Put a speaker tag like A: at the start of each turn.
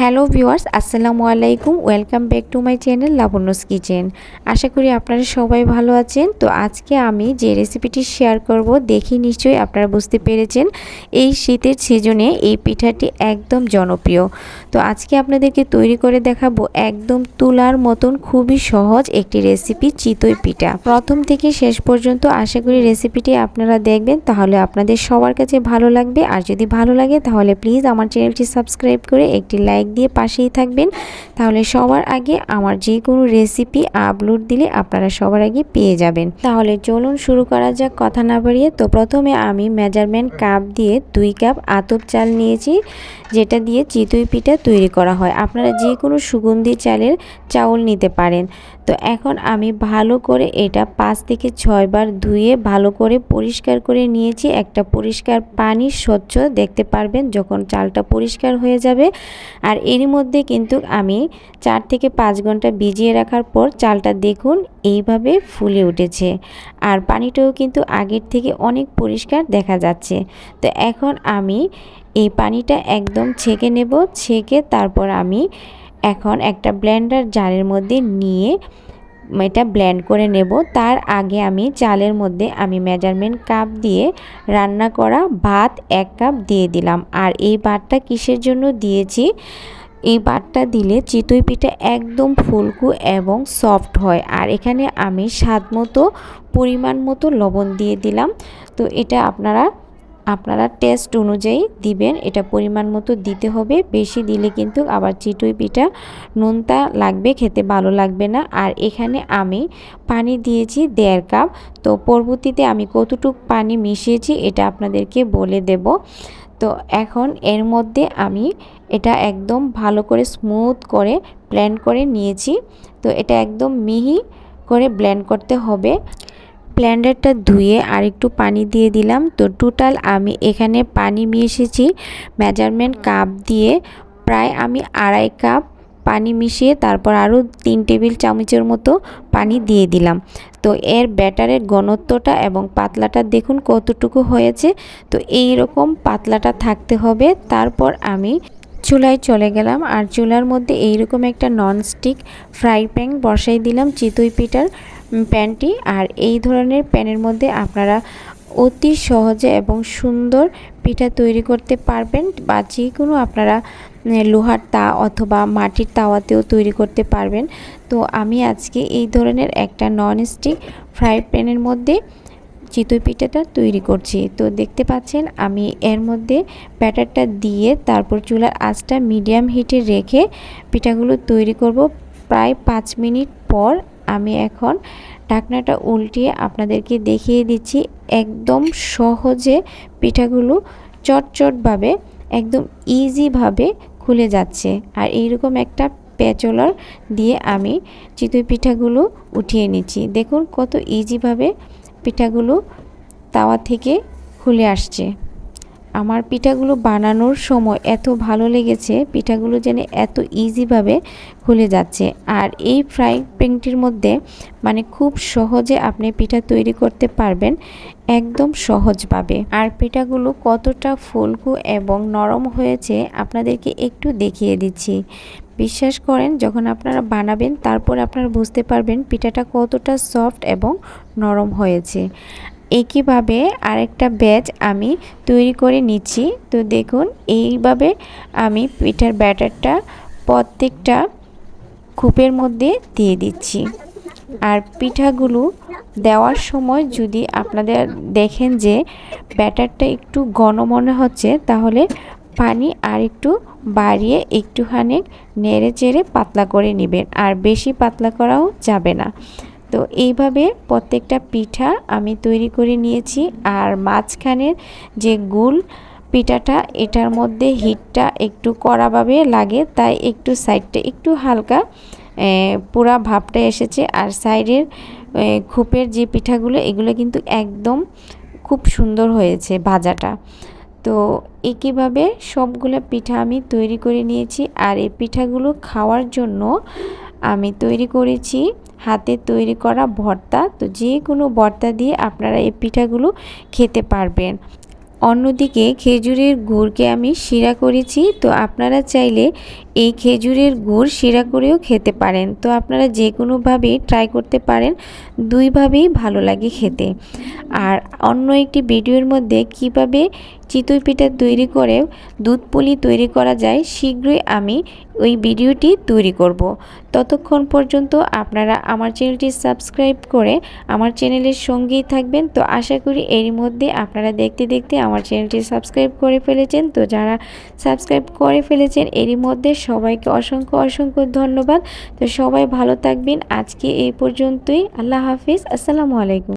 A: Hello viewers, আসসালামু আলাইকুম। Welcome back to my channel Labanya's kitchen. আশা করি আপনারা সবাই ভালো আছেন। তো আজকে আমি যে রেসিপিটি শেয়ার করব, দেখি নিশ্চয়ই আপনারা বুঝতে পেরেছেন, এই শীতের সিজনে এই পিঠাটি একদম জনপ্রিয়। তো আজকে আপনাদেরকে তৈরি করে দেখাবো একদম তুলার মতন খুবই সহজ একটি রেসিপি চিতই পিঠা। প্রথম থেকে শেষ পর্যন্ত আশা করি রেসিপিটি আপনারা দেখবেন, তাহলে আপনাদের সবার কাছে ভালো লাগবে। আর যদি ভালো লাগে, তাহলে প্লিজ আমার চ্যানেলটি সাবস্ক্রাইব করে একটি লাইক দিয়ে পাশেই থাকবেন। তাহলে সবার আগে আমার যে কোনো রেসিপি আপলোড দিলে আপনারা সবার আগে পেয়ে যাবেন। তাহলে চলুন শুরু করা যাক কথা না বাড়িয়ে। তো প্রথমে আমি মেজারমেন্ট কাপ দিয়ে দুই কাপ আতপ চাল নিয়েছি, যেটা দিয়ে চিতই পিঠা তৈরি করা হয়। আপনারা যে কোনো সুগন্ধি চালের চাউল নিতে পারেন। তো এখন আমি ভালো করে এটা পাঁচ থেকে ছয়বার ধুয়ে ভালো করে পরিষ্কার করে নিয়েছি। একটা পরিষ্কার পানি স্বচ্ছ দেখতে পারবেন যখন চালটা পরিষ্কার হয়ে যাবে। আর এরই মধ্যে কিন্তু আমি চার থেকে পাঁচ ঘণ্টা ভিজিয়ে রাখার পর চালটা দেখুন এইভাবে ফুলে উঠেছে। আর পানিটাও কিন্তু আগের থেকে অনেক পরিষ্কার দেখা যাচ্ছে। তো এখন আমি এই পানিটা একদম ছেঁকে নেব, ছেঁকে তারপর আমি এখন একটা ব্লেন্ডার জারের মধ্যে নিয়ে এটা ব্লেন্ড করে নেব। তার আগে আমি চালের মধ্যে আমি মেজারমেন্ট কাপ দিয়ে রান্না করা ভাত এক কাপ দিয়ে দিলাম। আর এই ভাতটা কিসের জন্য দিয়েছি? এই বাটটা দিলে চিতই পিঠা একদম ফুলকু এবং সফট হয়। আর এখানে আমি স্বাদ মতো, পরিমাণ মতো লবণ দিয়ে দিলাম। তো এটা আপনারা আপনারা টেস্ট অনুযায়ী দিবেন। এটা পরিমাণ মতো দিতে হবে। বেশি দিলে কিন্তু আবার চিটুই পিঠা নুনটা লাগবে, খেতে ভালো লাগবে না। আর এখানে আমি পানি দিয়েছি দেড় কাপ। তো পরবর্তীতে আমি কতটুক পানি মিশিয়েছি এটা আপনাদেরকে বলে দেব। তো এখন এর মধ্যে আমি এটা একদম ভালো করে স্মুথ করে ব্লেন্ড করে নিয়েছি। তো এটা একদম মিহি করে ব্লেন্ড করতে হবে। ব্লেন্ডারটা ধুয়ে আর একটু পানি দিয়ে দিলাম। তো টোটাল আমি এখানে পানি মিশিয়েছি মেজারমেন্ট কাপ দিয়ে প্রায় আমি আড়াই কাপ পানি মিশিয়ে তারপর আরও তিন টেবিল চামচের মতো পানি দিয়ে দিলাম। তো এর ব্যাটারের ঘনত্বটা এবং পাতলাটা দেখুন কতটুকু হয়েছে। তো এই রকম পাতলাটা থাকতে হবে। তারপর আমি চুলায় চলে গেলাম আর চুলার মধ্যে এইরকম একটা ননস্টিক ফ্রাই প্যান বসাই দিলাম চিতই পিঠার। প্যানটি। আর এই ধরনের প্যানের মধ্যে আপনারা অতি সহজে এবং সুন্দর পিঠা তৈরি করতে পারবেন বা যে কোনো আপনারা লোহার তা অথবা মাটির তাওয়াতেও তৈরি করতে পারবেন। তো আমি আজকে এই ধরনের একটা ননস্টিক ফ্রাই প্যানের মধ্যে চিতই পিঠাটা তৈরি করছি। তো দেখতে পাচ্ছেন, আমি এর মধ্যে ব্যাটারটা দিয়ে তারপর চুলার আঁচটা মিডিয়াম হিটে রেখে পিঠাগুলো তৈরি করব। প্রায় পাঁচ মিনিট পর আমি এখন ঢাকনাটা উল্টিয়ে আপনাদেরকে দেখিয়ে দিচ্ছি একদম সহজে পিঠাগুলো চটচটভাবে, একদম ইজিভাবে খুলে যাচ্ছে। আর এইরকম একটা পেঁচলার দিয়ে আমি চিতই পিঠাগুলো উঠিয়ে নিচ্ছি। দেখুন কত ইজিভাবে পিঠাগুলো তাওয়া থেকে খুলে আসছে। আমার পিঠাগুলো বানানোর সময় এত ভালো লেগেছে, পিঠাগুলো যেন এত ইজিভাবে খুলে যাচ্ছে। আর এই ফ্রাই প্যানটির মধ্যে মানে খুব সহজে আপনি পিঠা তৈরি করতে পারবেন, একদম সহজভাবে। আর পিঠাগুলো কতটা ফুলকু এবং নরম হয়েছে আপনাদেরকে একটু দেখিয়ে দিচ্ছি। বিশ্বাস করেন, যখন আপনারা বানাবেন, তারপর আপনারা বুঝতে পারবেন পিঠাটা কতটা সফট এবং নরম হয়েছে। একইভাবে আরেকটা ব্যাচ আমি তৈরি করে নিচ্ছি। তো দেখুন, এইভাবে আমি পিঠার ব্যাটারটা প্রত্যেকটা কূপের মধ্যে দিয়ে দিচ্ছি। আর পিঠাগুলো দেওয়ার সময় যদি আপনাদের দেখেন যে ব্যাটারটা একটু ঘন মনে হচ্ছে, তাহলে পানি আর একটু বাড়িয়ে একটুখানি নেড়ে চেড়ে পাতলা করে নেবেন, আর বেশি পাতলা করাও যাবে না। তো এইভাবে প্রত্যেকটা পিঠা আমি তৈরি করে নিয়েছি আর মাঝখানের যে গুল পিঠাটা, এটার মধ্যে হিটটা একটু কড়াভাবে লাগে, তাই একটু সাইডটা একটু হালকা পুরা ভাবটা এসেছে। আর সাইডের খুপের যে পিঠাগুলো, এগুলো কিন্তু একদম খুব সুন্দর হয়েছে ভাজাটা। তো একইভাবে সবগুলো পিঠা আমি তৈরি করে নিয়েছি। আর এই পিঠাগুলো খাওয়ার জন্য আমি তৈরি করেছি, হাতে তৈরি করা ভর্তা। তো যে কোনো ভর্তা দিয়ে আপনারা এই পিঠাগুলো খেতে পারবেন। অন্যদিকে খেজুরের গুড়কে আমি শিরা করেছি। তো আপনারা চাইলে এই খেজুরের গুড় শিরা করেও খেতে পারেন। তো আপনারা যে কোনোভাবেই ট্রাই করতে পারেন, দুইভাবেই ভালো লাগে খেতে। আর অন্য একটি ভিডিওর মধ্যে কীভাবে চিতই পিঠা তৈরি করে দুধ পুলি তৈরি করা যায়, শীঘ্রই আমি ওই ভিডিওটি তৈরি করব। ততক্ষণ পর্যন্ত আপনারা আমার চ্যানেলটি সাবস্ক্রাইব করে আমার চ্যানেলের সঙ্গেই থাকবেন। তো আশা করি এরই মধ্যে আপনারা দেখতে দেখতে আমার চ্যানেলটি সাবস্ক্রাইব করে ফেলেছেন। তো যারা সাবস্ক্রাইব করে ফেলেছেন, এরই মধ্যে সবাইকে অসংখ্য অসংখ্য ধন্যবাদ। তো সবাই ভালো থাকবেন। আজকে এই পর্যন্তই। আল্লাহ হাফিজ। আসসালামু আলাইকুম।